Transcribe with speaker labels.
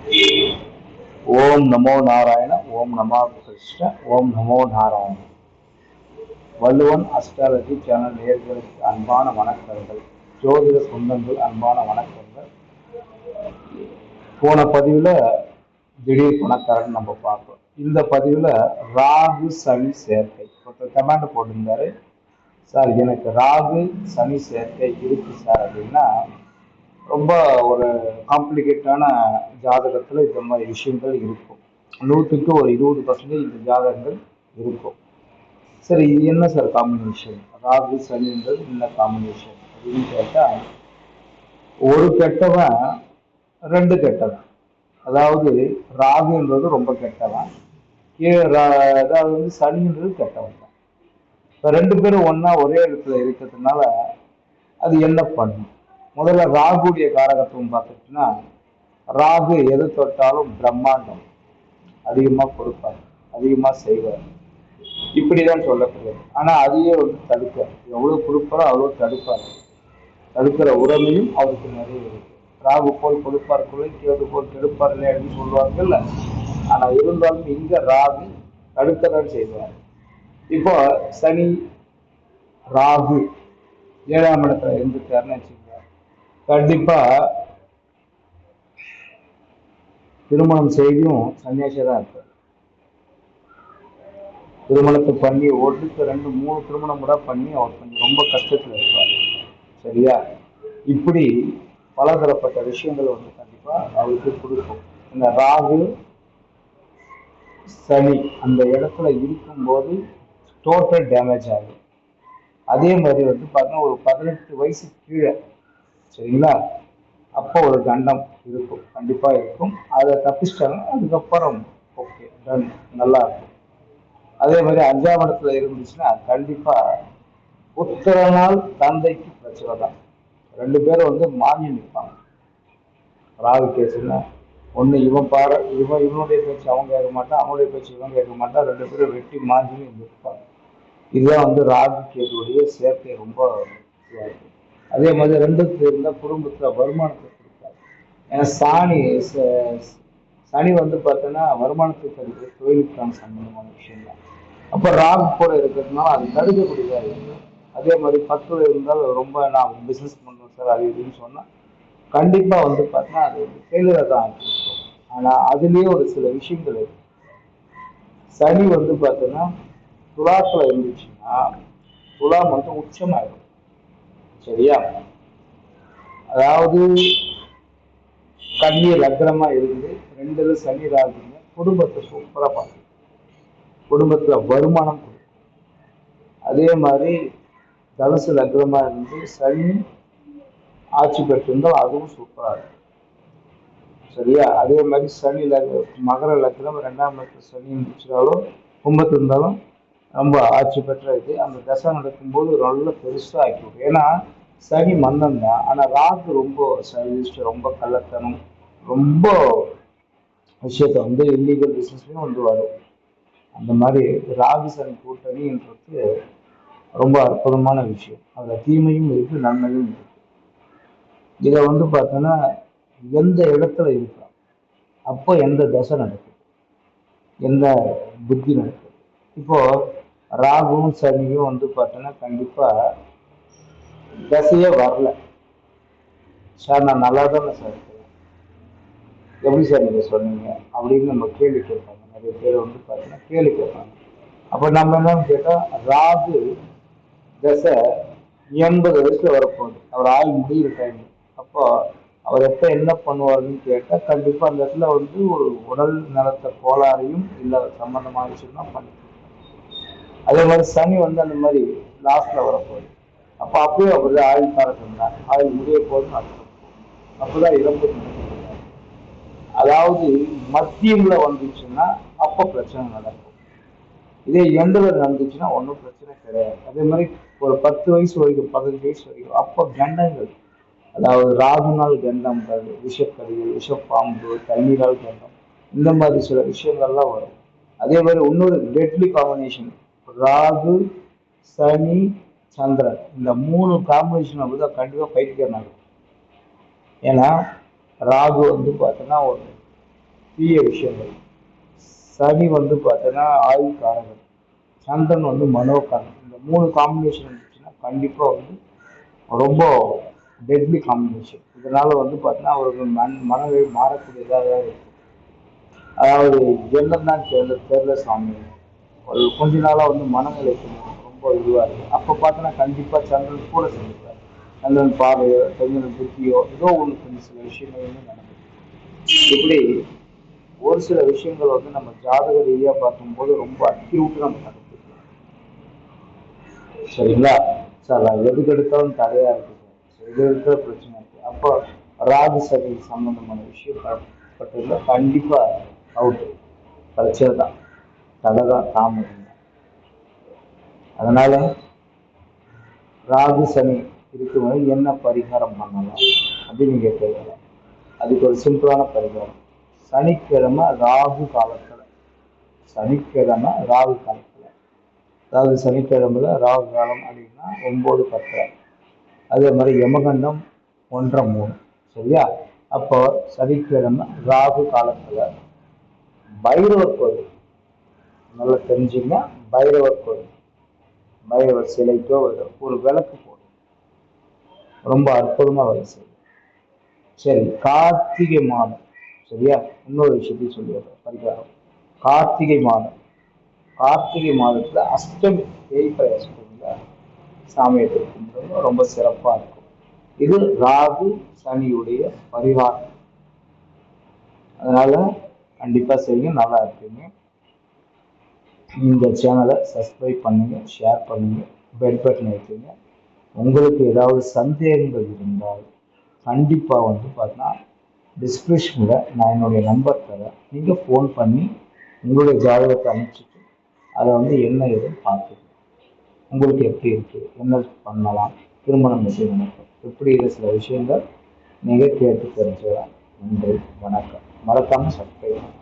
Speaker 1: ஓம் நமோ நாராயண ஓம் நமோ கிருஷ்ண ஓம் நமோ Narayana. Valluvan astrology channel நேர்களுக்கு அன்பான வணக்கங்கள் ஜோதிட சொந்தங்கள் அன்பான வணக்கங்கள். போன பதிவில் திடீர் பணக்காரன் நம்ம பார்ப்போம் இந்த பதிவில் ராகு சனி சேர்க்கை. ஒருத்தர் கமெண்ட் போட்டிருந்தாரு. சார் எனக்கு ராகு சனி சேர்க்கை இருக்கு சார் அப்படின்னா ரொம்ப ஒரு காம்ப்ளிகேட்டான ஜாதகத்தில் இந்த மாதிரி விஷயங்கள் இருக்கும். நூற்றுக்கு ஒரு இருபது பர்சன்டேஜ் இந்த ஜாதகங்கள் இருக்கும். சரி இது என்ன சார் காம்பினேஷன் ராகு சனின்றது என்ன காம்பினேஷன் அப்படின்னு கேட்டால் ஒரு கெட்டவன் ரெண்டு கெட்டவன். அதாவது ராகுன்றது ரொம்ப கெட்டவன். ரா- அதாவது வந்து சனின்றது கெட்டவன் தான். இப்போ ரெண்டு பேரும் ஒன்றா ஒரே இடத்துல இருக்கிறதுனால அது என்ன பண்ணும்? முதல்ல ராகுடைய காரகத்துவம் பார்த்துட்டுன்னா ராகு எது தொட்டாலும் பிரம்மாண்டம் அதிகமாக கொடுப்பார் அதிகமாக செய்வார். இப்படிதான் சொல்லப்படுது ஆனா அதையே வந்து தடுக்க எவ்வளவு கொடுப்பாரோ அவ்வளவு தடுப்பார். தடுக்கிற உரிமையும் அவருக்கு நிறைய இருக்கு. ராகு போல் கொடுப்பார் குலை கேது போல் கெடுப்பார் அப்படின்னு சொல்லுவாங்கல்ல. ஆனா இருந்தாலும் இங்க ராகு தடுக்கதான் செய்வார். இப்போ சனி ராகு ஏழாம் இடத்துல இருந்துட்டாருன்னு வச்சுக்கோங்க கண்டிப்பா திருமணம் செய்தியும் சன்னியாசியா தான் இருப்பார் திருமணத்தை பண்ணி ஒன்றுக்கு ரெண்டு மூணு திருமணம் கூட பண்ணி அவர் கொஞ்சம் ரொம்ப கஷ்டத்தில் இருப்பார். சரியா? இப்படி பலதரப்பட்ட விஷயங்கள் வந்து கண்டிப்பா அவருக்கு கொடுக்கும். இந்த ராகு சனி அந்த இடத்துல இருக்கும்போது டோட்டல் டேமேஜ் ஆகும். அதே மாதிரி வந்து பார்த்தீங்கன்னா ஒரு பதினெட்டு வயசு கீழே சரிங்களா? அப்போ ஒரு கண்டம் இருக்கும். கண்டிப்பா இருக்கும். அதை தப்பிச்சிட்டாங்க அதுக்கப்புறம் ஓகே டன் நல்லா இருக்கும் அதே மாதிரி அஞ்சாம் இடத்துல இருந்துச்சுன்னா கண்டிப்பா புத்திரனால் தந்தைக்கு பிரச்சனை தான். ரெண்டு பேரும் வந்து மாங்கி நிற்பாங்க ராகு கேசுன்னா ஒண்ணு இவன் பாரு இவன் இவனுடைய பேச்சு அவன் கேட்க மாட்டான் அவனுடைய பேச்சு இவன் கேட்க மாட்டான். ரெண்டு பேரும் வெட்டி மாங்கி நிற்பாங்க இதுதான் வந்து ராகு கேதுடைய சேர்க்கை. ரொம்ப இதுவா அதே மாதிரி ரெண்டுக்கு இருந்தால் குடும்பத்துல வருமானத்தை கொடுக்காது ஏன்னா சாணி ச- சனி வந்து பார்த்தோன்னா வருமானத்தை தருகிறது தொழிலுக்கான சம்பந்தமான விஷயம் தான் அப்போ ராகு கூட இருக்கிறதுனால அது தடுக்கக்கூடியதாக இருக்குது அதே மாதிரி பத்துல இருந்தால் ரொம்ப நான் பிஸ்னஸ் பண்ணுறேன் சார் அது இதுன்னு சொன்னால் கண்டிப்பாக வந்து பார்த்தீங்கன்னா அது ஃபெயிலியராக தான் ஆகிருக்கும் ஆனால் அதுலேயே ஒரு சில விஷயங்கள் இருக்கு. சனி வந்து பார்த்தோன்னா துலாத்துல இருந்துச்சுன்னா துலாம் வந்து உச்சமாயிடும். சரியா? அதாவது கன்னி லக்னமா இருந்து ரெண்டுல சனி ராகுங்க குடும்பத்தை சூப்பரா பார்க்கும். குடும்பத்துல வருமானம் கொடுக்கும். அதே மாதிரி தனுசு லக்னமா இருந்து சனி ஆட்சி பெற்றிருந்தால் அதுவும் சூப்பரா இருக்கும். சரியா? அதே மாதிரி சனி லக்ன மகர லக்னம் ரெண்டாம் இடத்துல சனி இருந்துச்சுனாலும் கும்பத்து இருந்தாலும் ரொம்ப ஆட்சி பெற்ற இது. அந்த தசை நடக்கும்போது நல்ல பெருசாக ஆக்கிவிடும் ஏன்னா சனி மந்தம் தான். ஆனால் ராகு ரொம்ப சைலிஸ்ட் ரொம்ப கள்ளத்தனம் ரொம்ப விஷயத்த வந்து இல்லீகல் பிஸ்னஸ்லையும் வந்து வரும். அந்த மாதிரி ராகு சனி கூட்டணின்றது ரொம்ப அற்புதமான விஷயம். அதில் தீமையும் இருக்கு நன்மையும் இருக்கு. இதை வந்து பார்த்தோன்னா எந்த இடத்துல இருக்கலாம். அப்போ எந்த தசை நடக்கும்? எந்த புத்தி நடக்கும்? இப்போது ராகுவும் சனியும் வந்து பார்த்தோன்னா கண்டிப்பாக தசையே வரல. சார் நான் நல்லா தானே சார் இருக்கிறேன் எப்படி சார் நீங்கள் சொன்னீங்க? அப்படின்னு நம்ம கேள்வி கேட்பாங்க. நிறைய பேர் வந்து பார்த்தீங்கன்னா கேள்வி கேட்பாங்க. அப்போ நம்ம என்னன்னு கேட்டால் ராகு தசை எண்பது வயசில் வரப்போகுது. அவர் ஆள் முடிகிற டைம் அப்போ அவர் எப்போ என்ன பண்ணுவாருன்னு கேட்டால் கண்டிப்பாக அந்த இடத்துல வந்து ஒரு உடல் நலத்த கோளாறையும் இல்லை சம்மந்தமாக சொன்னால் பண்ணி அதே மாதிரி சனி வந்து அந்த மாதிரி லாஸ்ட்ல வரப்போகுது. அப்போ அப்பயும் அப்படிதான் ஆயுள் காரகம் தான் ஆயுள் முடிய போதும் அப்போதான் அப்பதான் இறப்பு அதாவது மத்தியம்ல வந்துச்சுன்னா அப்போ பிரச்சனை நடக்கும். இதே எண்டுல நடந்துச்சுன்னா ஒன்றும் பிரச்சனை கிடையாது. அதே மாதிரி ஒரு பத்து வயசு வரைக்கும் பதினஞ்சு வயசு வரைக்கும் அப்போ கண்டங்கள். அதாவது ராகுனால் கண்டம் விஷக்கடிகள் விஷப்பாம்பு தண்ணீரால் கண்டம். இந்த மாதிரி சில விஷயங்கள்லாம் வரும். அதே மாதிரி இன்னொரு டெட்லி காம்பினேஷன் ராகு சனி சந்திரன். இந்த மூணு காம்பினேஷன் வந்து கண்டிப்பாக பைத்தியம் நடக்கும் ஏன்னா ராகு வந்து பார்த்தோன்னா ஒரு தீய விஷயங்கள். சனி வந்து பார்த்தோன்னா ஆயுள் காரகம் சந்திரன் வந்து மனோகாரன். இந்த மூணு காம்பினேஷன் இருந்துச்சுன்னா கண்டிப்பாக வந்து ரொம்ப டெட்லி காம்பினேஷன் இதனால் வந்து பார்த்தீங்கன்னா அவருக்கு மண் மனவே மாறக்கூடியதாக இருக்கும். அதாவது என்னதான் தெரியல தெரியல சாமி. ஒரு கொஞ்ச நாளாக வந்து மனநிலை ரொம்ப இதுவாக இருக்கு. அப்போ பார்த்தோன்னா கண்டிப்பாக சந்திரன் கூட சந்திப்பார். சந்திரன் பார்வையோ சந்திரன் புத்தியோ ஏதோ ஒன்று கொஞ்சம் சில விஷயங்கள் வந்து நடக்குது இப்படி ஒரு சில விஷயங்கள் வந்து நம்ம ஜாதக ரீதியாக பார்க்கும்போது ரொம்ப அக்யூட்டு நம்ம நடக்குது சரிங்களா? சார் நான் எதுக்கு எடுத்தாலும் தடையா இருக்கு சார். எது எடுத்தால் பிரச்சனை இருக்கு. அப்போ ராகு சனி சம்பந்தமான விஷயம் பட்டதுல கண்டிப்பா அவுட் பிரச்சனை தான். தடகம் தாமதம் அதனால ராகு சனி இருக்கும்போது என்ன பரிகாரம் பண்ணலாம் அப்படின்னு நீங்க கேட்கலாம். அதுக்கு ஒரு சிம்பிளான பரிகாரம். சனிக்கிழமை ராகு காலத்துல. சனிக்கிழமை ராகு காலத்துல. அதாவது சனிக்கிழமையில ராகு காலம் அப்படின்னா ஒன்பது பத்து அதே மாதிரி யமகண்டம் ஒன்றரை மூணு. சரியா? அப்போ சனிக்கிழமை ராகு காலத்துல பைரவர் கோயில். நல்லா தெரிஞ்சுங்க பைரவர் கோயில். பைரவர் சிலைக்கோ ஒரு ஒரு விளக்கு போடும். ரொம்ப அற்புதமா வேலை செய்யும். சரி கார்த்திகை மாதம். சரியா? இன்னொரு விஷயத்தையும் சொல்லிடுறேன். பரிகாரம் கார்த்திகை மாதம். கார்த்திகை மாதத்துல அஷ்டமி தேய்பிரை சாமியை கும்பிடுறது ரொம்ப சிறப்பா இருக்கும். இது ராகு சனியுடைய பரிகாரம். அதனால கண்டிப்பா செய்யுங்க. நல்லா இருப்பீங்க இந்த சேனலை சப்ஸ்கிரைப் பண்ணுங்கள் ஷேர் பண்ணுங்கள் பெல் பட்டன் வைக்குங்க உங்களுக்கு ஏதாவது சந்தேகங்கள் இருந்தால் கண்டிப்பாக வந்து பார்த்தீங்கன்னா டிஸ்கிரிப்ஷனில் நான் என்னுடைய நம்பர் தரேன். நீங்கள் ஃபோன் பண்ணி உங்களுடைய ஜாதகத்தை அனுப்பிச்சிட்டு அதை வந்து என்ன ஏதுன்னு பார்த்துக்கணும் உங்களுக்கு எப்படி இருக்குது என்ன பண்ணலாம்? திருமணம் எப்படி நடக்கும்? இப்படி இருக்கிற சில விஷயங்கள் நீங்கள் கேட்டு தெரிஞ்சுக்கலாம். நன்றி வணக்கம். மறக்காமல் சப்ஸ்கிரைப்